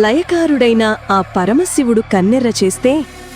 లయకారుడైన ఆ పరమశివుడు కన్నెర్ర చేస్తే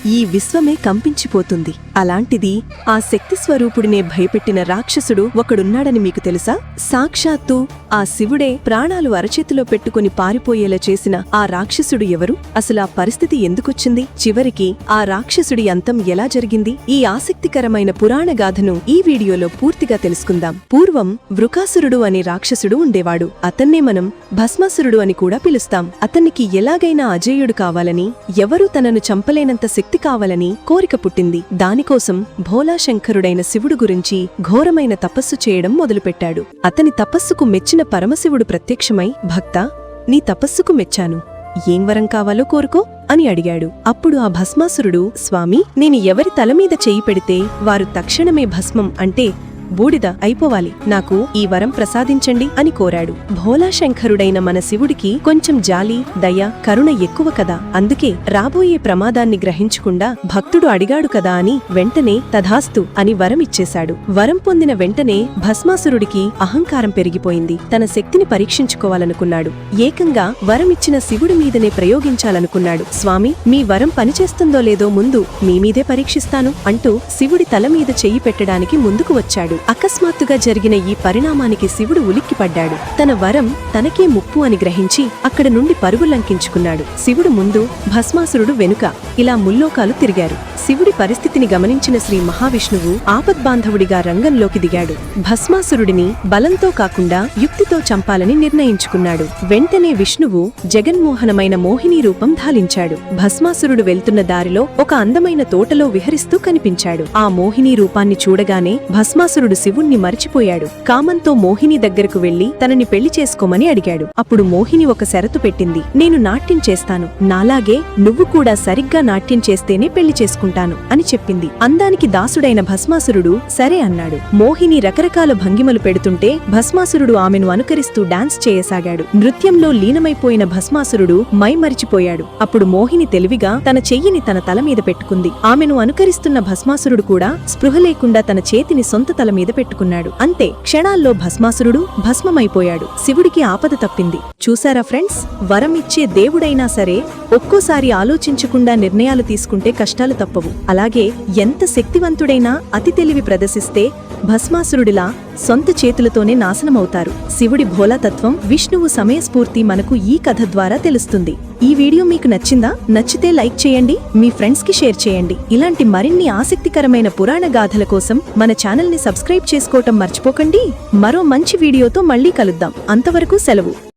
ఈ విశ్వమే కంపించిపోతుంది. అలాంటిది ఆ శక్తి స్వరూపుడినే భయపెట్టిన రాక్షసుడు ఒకడున్నాడని మీకు తెలుసా? సాక్షాత్తు ఆ శివుడే ప్రాణాలు అరచేతిలో పెట్టుకుని పారిపోయేలా చేసిన ఆ రాక్షసుడు ఎవరు? అసలు ఆ పరిస్థితి ఎందుకొచ్చింది? చివరికి ఆ రాక్షసుడి అంతం ఎలా జరిగింది? ఈ ఆసక్తికరమైన పురాణ గాథను ఈ వీడియోలో పూర్తిగా తెలుసుకుందాం. పూర్వం వృకాసురుడు అనే రాక్షసుడు ఉండేవాడు. అతన్నే మనం భస్మాసురుడు అని కూడా పిలుస్తాం. అతనికి ఎలాగైనా అజేయుడు కావాలని ఎవరూ తనను చంపలేనంత శక్తి కావాలని కోరిక పుట్టింది. దానికోసం భోలాశంకరుడైన శివుడు గురించి ఘోరమైన తపస్సు చేయడం మొదలుపెట్టాడు. అతని తపస్సుకు మెచ్చిన పరమశివుడు ప్రత్యక్షమై భక్త నీ తపస్సుకు మెచ్చాను. ఏం వరం కావాలో కోరుకో అని అడిగాడు. అప్పుడు ఆ భస్మాసురుడు స్వామి నేను ఎవరి తలమీద చేయి పెడితే వారు తక్షణమే భస్మం అంటే బూడిద అయిపోవాలి. నాకు ఈ వరం ప్రసాదించండి అని కోరాడు. భోలాశంకరుడైన మన శివుడికి కొంచెం జాలి దయ కరుణ ఎక్కువ కదా. అందుకే రాబోయే ప్రమాదాన్ని గ్రహించకుండా భక్తుడు అడిగాడు కదా అని వెంటనే తథాస్తు అని వరం ఇచ్చేశాడు. వరం పొందిన వెంటనే భస్మాసురుడికి అహంకారం పెరిగిపోయింది. తన శక్తిని పరీక్షించుకోవాలనుకున్నాడు. ఏకంగా వరమిచ్చిన శివుడి మీదనే ప్రయోగించాలనుకున్నాడు. స్వామి మీ వరం పనిచేస్తుందో లేదో ముందు మీమీదే పరీక్షిస్తాను అంటూ శివుడి తల మీద చెయ్యి పెట్టడానికి ముందుకు వచ్చాడు. అకస్మాత్తుగా జరిగిన ఈ పరిణామానికి శివుడు ఉలిక్కిపడ్డాడు. తన వరం తనకే ముప్పు అని గ్రహించి అక్కడ నుండి పరుగు లంకించుకున్నాడు. శివుడు ముందు భస్మాసురుడు వెనుక ఇలా ముల్లోకాలు తిరిగారు. శివుడి పరిస్థితిని గమనించిన శ్రీ మహావిష్ణువు ఆపద్బాంధవుడిగా రంగంలోకి దిగాడు. భస్మాసురుడిని బలంతో కాకుండా యుక్తితో చంపాలని నిర్ణయించుకున్నాడు. వెంటనే విష్ణువు జగన్మోహనమైన మోహిని రూపం ధాలించాడు. భస్మాసురుడు వెళ్తున్న దారిలో ఒక అందమైన తోటలో విహరిస్తూ కనిపించాడు. ఆ మోహిని రూపాన్ని చూడగానే భస్మాసురుడు శివుణ్ణి మరిచిపోయాడు. కామంతో మోహిని దగ్గరకు వెళ్ళి తనని పెళ్ళి చేసుకోమని అడిగాడు. అప్పుడు మోహిని ఒక షరతు పెట్టింది. నేను నాట్యం చేస్తాను. నాలాగే నువ్వు కూడా సరిగ్గా నాట్యం చేస్తేనే పెళ్ళి చేసుకుంటాను అని చెప్పింది. అందానికి దాసుడైన భస్మాసురుడు సరే అన్నాడు. మోహిని రకరకాల భంగిమలు పెడుతుంటే భస్మాసురుడు ఆమెను అనుకరిస్తూ డాన్స్ చేయసాగాడు. నృత్యంలో లీనమైపోయిన భస్మాసురుడు మై మరిచిపోయాడు. అప్పుడు మోహిని తెలివిగా తన చెయ్యిని తన తల మీద పెట్టుకుంది. ఆమెను అనుకరిస్తున్న భస్మాసురుడు కూడా స్పృహ లేకుండా తన చేతిని సొంత తల మీద పెట్టుకున్నాడు. అంతే క్షణాల్లో భస్మాసురుడు భస్మమైపోయాడు. శివుడికి ఆపద తప్పింది. చూసారా ఫ్రెండ్స్? వరం ఇచ్చే దేవుడైనా సరే ఒక్కోసారి ఆలోచించకుండా నిర్ణయాలు తీసుకుంటే కష్టాలు తప్పవు. అలాగే ఎంత శక్తివంతుడైనా అతి తెలివి ప్రదర్శిస్తే భస్మాసురుడిలా సొంత చేతులతోనే నాశనమవుతారు. శివుడి భోలాతత్వం విష్ణువు సమయస్ఫూర్తి మనకు ఈ కథ ద్వారా తెలుస్తుంది. ఈ వీడియో మీకు నచ్చిందా? నచ్చితే లైక్ చేయండి మీ ఫ్రెండ్స్కి షేర్ చేయండి. ఇలాంటి మరిన్ని ఆసక్తికరమైన పురాణ గాథల కోసం మన ఛానల్ని సబ్స్క్రైబ్ చేసుకోవటం మర్చిపోకండి. మరో మంచి వీడియోతో మళ్ళీ కలుద్దాం. అంతవరకు సెలవు.